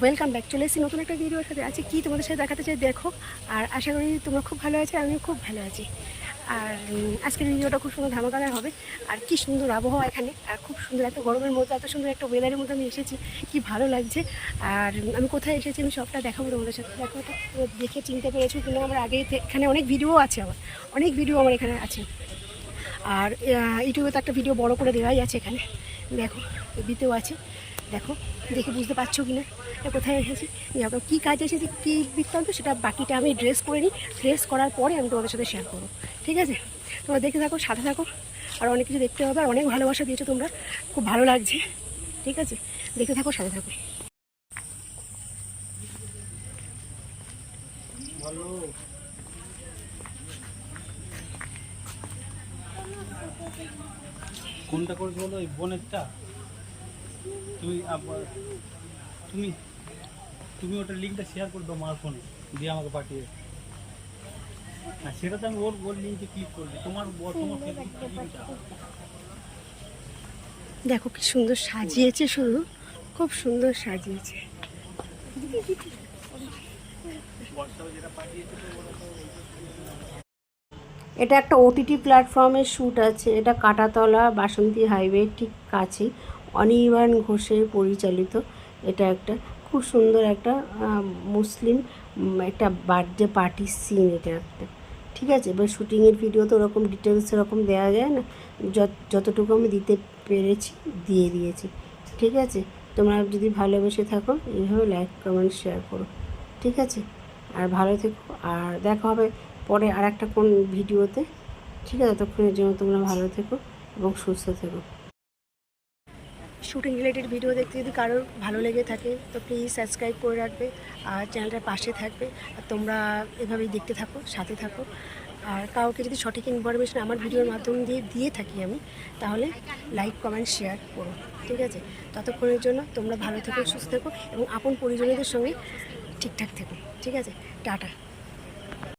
Welcome back চলে এসেছি নতুন একটা ভিডিওর সাথে। আছে কি তোমাদের সাথে দেখাতে চাই দেখো। আর আশা করি তোমরা খুব ভালো আছো, আমিও খুব ভালো আছি। আর আজকের ভিডিওটা খুব সুন্দর ধামাকাদার হবে। আর কি সুন্দর আবহাওয়া এখানে। আর খুব সুন্দর এত গরমের মধ্যে, এত সুন্দর একটা ওয়েদারের মধ্যে আমি এসেছি। কি ভালো লাগছে। আর আমি কোথায় এসেছি আমি সবটা দেখাবো তোমাদের সাথে। দেখো দেখে চিনতে পেরেছ কিন্তু আমার আগে এখানে অনেক ভিডিও আছে আমার। অনেক ভিডিও আমার এখানে আছে। আর ইউটিউবে তো একটা ভিডিও বড় করে দেওয়াই আছে এখানে। দেখো দিতেও আছে। দেখো, দেখে বুঝতে পারছ কি না? কোথায় এসেছি? দেখো কী কাজ এসেছি? কী বৃত্তান্ত? সেটা বাকিটা আমি ড্রেস করে নিই। ড্রেস করার পরে আমি তোমাদের সাথে শেয়ার করব। ঠিক আছে? তোমরা দেখে থাকো, সাথে থাকো। আর অনেক কিছু দেখতে হবে, আর অনেক ভালোবাসা দিয়েছ তোমরা। খুব ভালো লাগছে। ঠিক আছে? দেখে থাকো, সাথে থাকো। কোনটা করে বলো? ওই বোনেরটা? তুমি আবার তুমি তুমি ওটা লিঙ্কটা শেয়ার করে দাও মার ফোনে দিয়ে আমাকে পাঠিয়ে না সেটা তো আমি ওর ওর লিঙ্কে ক্লিক করবি তোমার তোমার দেখো কি সুন্দর সাজিয়েছে শুধু খুব সুন্দর সাজিয়েছে। এটা একটা ওটিটি প্ল্যাটফর্মের শ্যুট আছে এটা কাটাতলা বাসন্তী হাইওয়ে ঠিক কাছে অনির্বাণ ঘোষের পরিচালিত। এটা একটা খুব সুন্দর একটা মুসলিম একটা বার্থডে পার্টির সিন এটা একটা। ঠিক আছে? এবার শুটিংয়ের ভিডিও তো ওরকম ডিটেলস এরকম দেওয়া যায় না। যত- যতটুকু আমি দিতে পেরেছি, দিয়ে দিয়েছি। ঠিক আছে? তোমরা যদি ভালোবেসে থাকো, এইভাবে লাইক কমেন্ট শেয়ার করো। ঠিক আছে? আর ভালো থেকো। আর দেখা হবে পরে আর একটা কোন ভিডিওতে ঠিক আছে? ততক্ষণের জন্য তোমরা ভালো থেকো এবং সুস্থ থেকো। শুটিং রিলেটেড ভিডিও দেখতে যদি কারোর ভালো লেগে থাকে, তো প্লিজ সাবস্ক্রাইব করে রাখবে আর চ্যানেলটার পাশে থাকবে। আর তোমরা এভাবেই দেখতে থাকো, সাথে থাকো। আর কাউকে যদি সঠিক ইনফরমেশন আমার ভিডিওর মাধ্যম দিয়ে দিয়ে থাকি আমি, তাহলে লাইক কমেন্ট শেয়ার করো, ঠিক আছে? ততক্ষণের জন্য তোমরা ভালো থেকো, সুস্থ থেকো এবং আপন পরিজনদের সঙ্গে ঠিকঠাক থেকো, ঠিক আছে? টাটা।